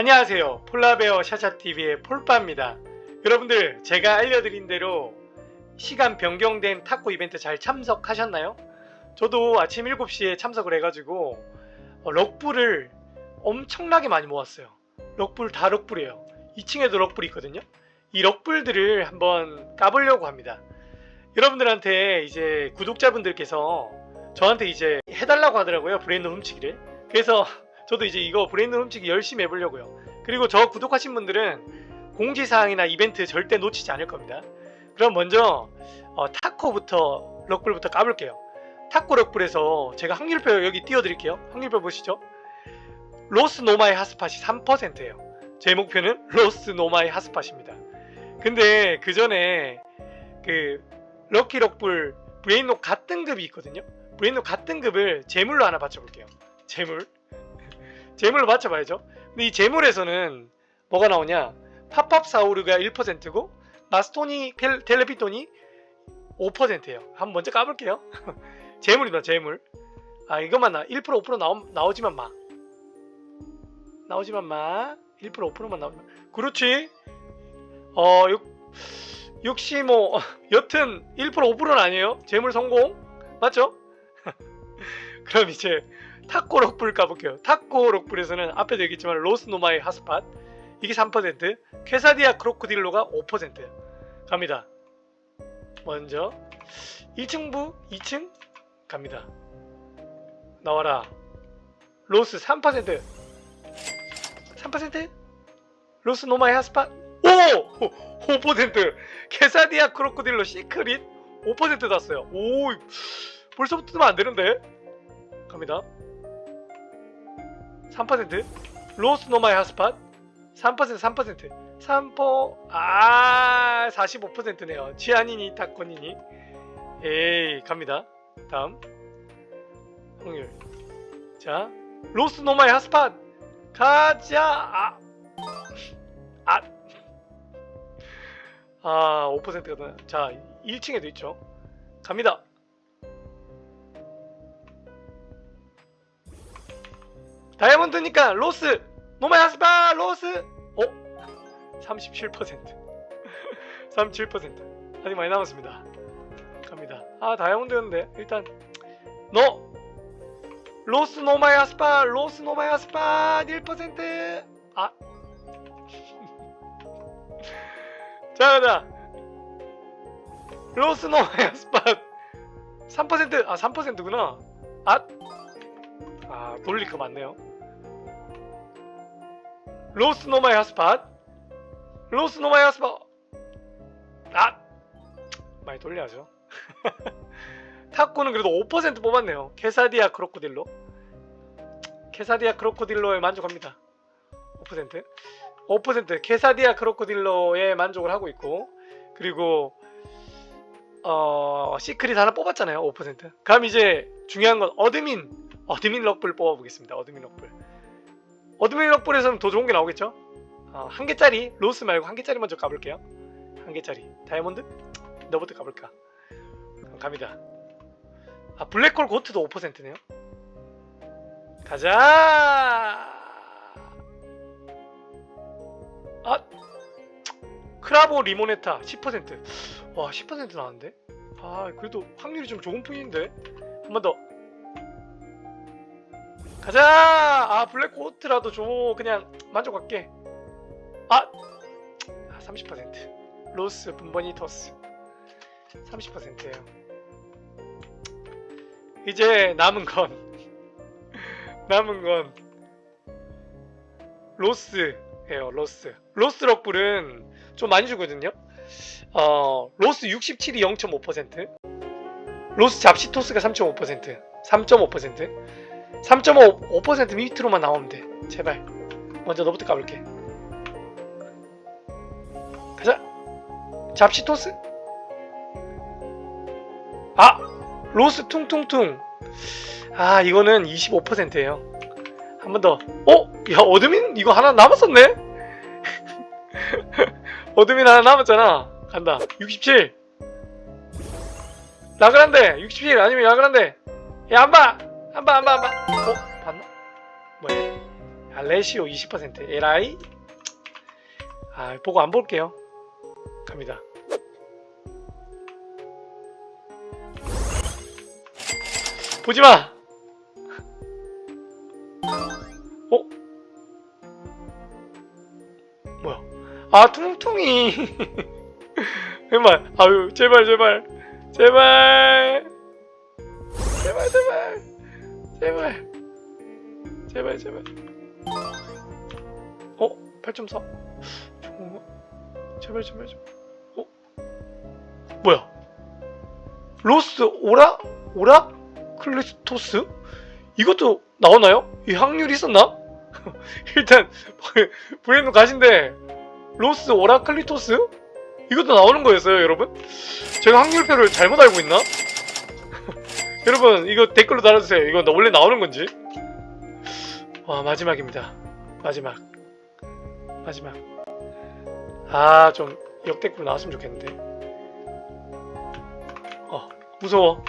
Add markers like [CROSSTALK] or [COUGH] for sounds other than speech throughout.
안녕하세요. 폴라베어 샤샤TV의 폴빠입니다. 여러분들, 제가 알려드린 대로 시간 변경된 탁구 이벤트 잘 참석하셨나요? 저도 아침 7시에 참석을 해가지고 어, 럭불을 엄청나게 많이 모았어요. 럭불 다 럭불이에요. 2층에도 럭불이 있거든요. 이 럭불들을 한번 까보려고 합니다. 여러분들한테 이제 구독자분들께서 저한테 이제 해달라고 하더라고요. 브레인드 훔치기를. 그래서 저도 이제 이거 브레인드 훔치기 열심히 해보려고요. 그리고 저 구독하신 분들은 공지사항이나 이벤트 절대 놓치지 않을 겁니다. 그럼 먼저 어, 타코부터 럭불부터 까볼게요. 타코 럭불에서 제가 확률표 여기 띄워드릴게요. 확률표 보시죠. 로스 노마의 핫스팟이 3%예요. 제 목표는 로스 노마의 핫스팟입니다. 근데 그 전에 그 럭키 럭불 브레인록 같등급이 있거든요. 브레인록 같등급을 재물로 하나 맞춰볼게요. 재물. 재물로 맞춰봐야죠. 근데 이 재물에서는 뭐가 나오냐? 팝팝 사우르가 1%고 마스토니 텔- 텔레피톤이 5%예요. 한번 먼저 까볼게요. [LAUGHS] 재물이다 재물. 아 이것만 나 1% 5% 나오, 나오지만 마. 나오지만 마. 1% 5%만 나오지만. 그렇지. 어 역, 역시 뭐 여튼 1% 5%는 아니에요. 재물 성공 맞죠? [LAUGHS] 그럼 이제 타코 록불 까볼게요. 타코 록불에서는 앞에도 얘기했지만 로스 노마의 핫스팟 이게 3% 퀘사디아 크로코딜로가 5% 갑니다. 먼저 1층부 2층 갑니다. 나와라. 로스 3% 3% 로스 노마의 핫스팟 오! 5% 케사디아 크로코딜로 시크릿 5% 났어요. 오, 벌써부터 뜨면 안 되는데? 갑니다. 3% 로스 노마의 핫스팟 3% 3% 3포 아 45%네요. 지아니니 타코니니 에이 갑니다. 다음 확률 자 로스 노마의 핫스팟 가자 아 아. 아, 5%거든. 자, 1층에도 있죠. 갑니다. 다이아몬드니까 로스. 노마이 하스파 로스. 어? 37%. 37%. [LAUGHS] 아직 많이 남았습니다. 갑니다. 아, 다이아몬드였는데. 일단 노 로스 노마이 하스파 로스 노마이 하스파 1%. 아. [LAUGHS] 자, 가자. 로스 노마야 스팟 3%, 아, 3%구나. 아, 아, 돌릴 거 맞네요. 로스 노마야 스팟 로스 노마야 스팟 아, 많이 돌려야죠. [LAUGHS] 탁구는 그래도 5% 뽑았네요. 케사디아 크로코딜로. 케사디아 크로코딜로에 만족합니다. 5%. 5% 케사디아 크로코딜로에 만족을 하고 있고 그리고 어 시크릿 하나 뽑았잖아요 5% 그럼 이제 중요한 건 어드민 어드민 럭불 뽑아보겠습니다. 어드민 럭불 어드민 럭불에서는 더 좋은 게 나오겠죠? 어, 한 개짜리 로스 말고 한 개짜리 먼저 가볼게요. 한 개짜리. 다이아몬드? 너부터 가볼까? 갑니다. 아 블랙홀 고트도 5%네요. 가자! 아 크라보 리모네타 10%. 와, 10% 나왔는데? 아, 그래도 확률이 좀 좋은 편인데? 한 번 더. 가자! 아, 블랙 코트라도 줘. 그냥 만족할게. 아! 아 30%. 로스, 분버니토스. 30%예요. 이제 남은 건 [LAUGHS] 남은 건 로스예요. 로스. 로스 럭불은 좀 많이 주거든요. 어, 로스 67이 0.5%, 로스 잡시 토스가 3.5%, 3.5%, 3.5% 밑으로만 나오면 돼. 제발. 먼저 너부터 까볼게. 가자. 잡시 토스. 아, 로스 퉁퉁퉁. 아, 이거는 25%예요. 한 번 더. 어? 야, 어드민 이거 하나 남았었네? [LAUGHS] 어드민 하나 남았잖아. 간다. 67. 라그란데 67 아니면 라그란데. 야, 안 봐. 안 봐, 안 봐, 안 봐. 어? 봤나? 뭐야? 아, 레시오 20% 에라이? 아 보고 안 볼게요. 갑니다. 보지 마! 어? 뭐야? 아 퉁퉁이. [LAUGHS] 제발. 아유 제발 제발. 제발. 제발 제발 제발 제발 제발 어? 8.4 좋은가? 제발 제발 제발 어? 뭐야 로스 오라? 오라? 클리스토스? 이것도 나오나요? 이 확률이 있었나? [LAUGHS] 일단 [LAUGHS] 브랜드 가신데 로스 오라 클리토스? 이것도 나오는 거였어요 여러분? 제가 확률표를 잘못 알고 있나? 여러분 이거 댓글로 달아주세요. 이거 나- 원래 나오는 건지? 와 마지막입니다. 마지막. 마지막. 아 좀 역대급으로 나왔으면 좋겠는데. 어 무서워.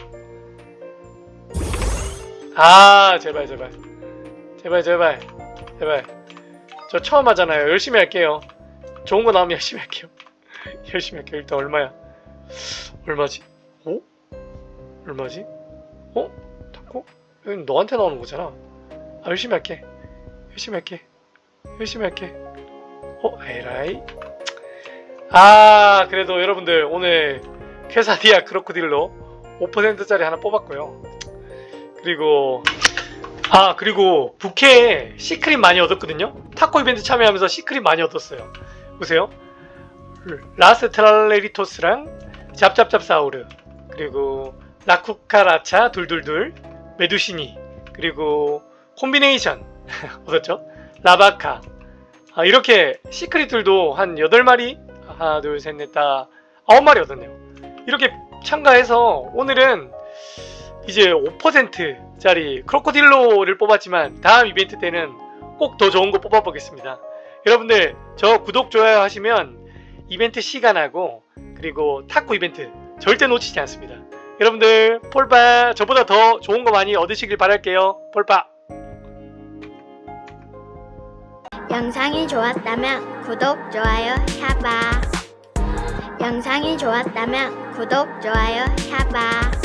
아 제발 제발. 제발 제발. 제발. 저 처음 하잖아요. 열심히 할게요. 좋은 거 나오면 열심히 할게요. [LAUGHS] 열심히 할게요. 일단 얼마야? 얼마지? 오? 얼마지? 어? 타코? 이건 너한테 나오는 거잖아. 아 열심히 할게. 열심히 할게. 열심히 할게. 어? 에라이? 아 그래도 여러분들 오늘 퀘사디아 크로코딜로 5%짜리 하나 뽑았고요. 그리고 아 그리고 부캐에 시크릿 많이 얻었거든요. 타코 이벤트 참여하면서 시크릿 많이 얻었어요. 보세요. 라스 트랄레리토스랑 짭짭짭사우르. 그리고 라쿠카라차 둘둘둘 메두시니 그리고 콤비네이션. [LAUGHS] 얻었죠? 라바카. 아, 이렇게 시크릿들도 한 8마리 하나 둘 셋 넷 다 9마리 얻었네요. 이렇게 참가해서 오늘은 이제 5%짜리 크로코딜로를 뽑았지만 다음 이벤트 때는 꼭 더 좋은 거 뽑아보겠습니다. 여러분들 저 구독 좋아요 하시면 이벤트 시간하고 그리고 탁구 이벤트 절대 놓치지 않습니다 여러분들 폴바 저보다 더 좋은 거 많이 얻으시길 바랄게요 폴바 영상이 좋았다면 구독, 좋아요, 샤바. 영상이 좋았다면 구독, 좋아요, 샤바.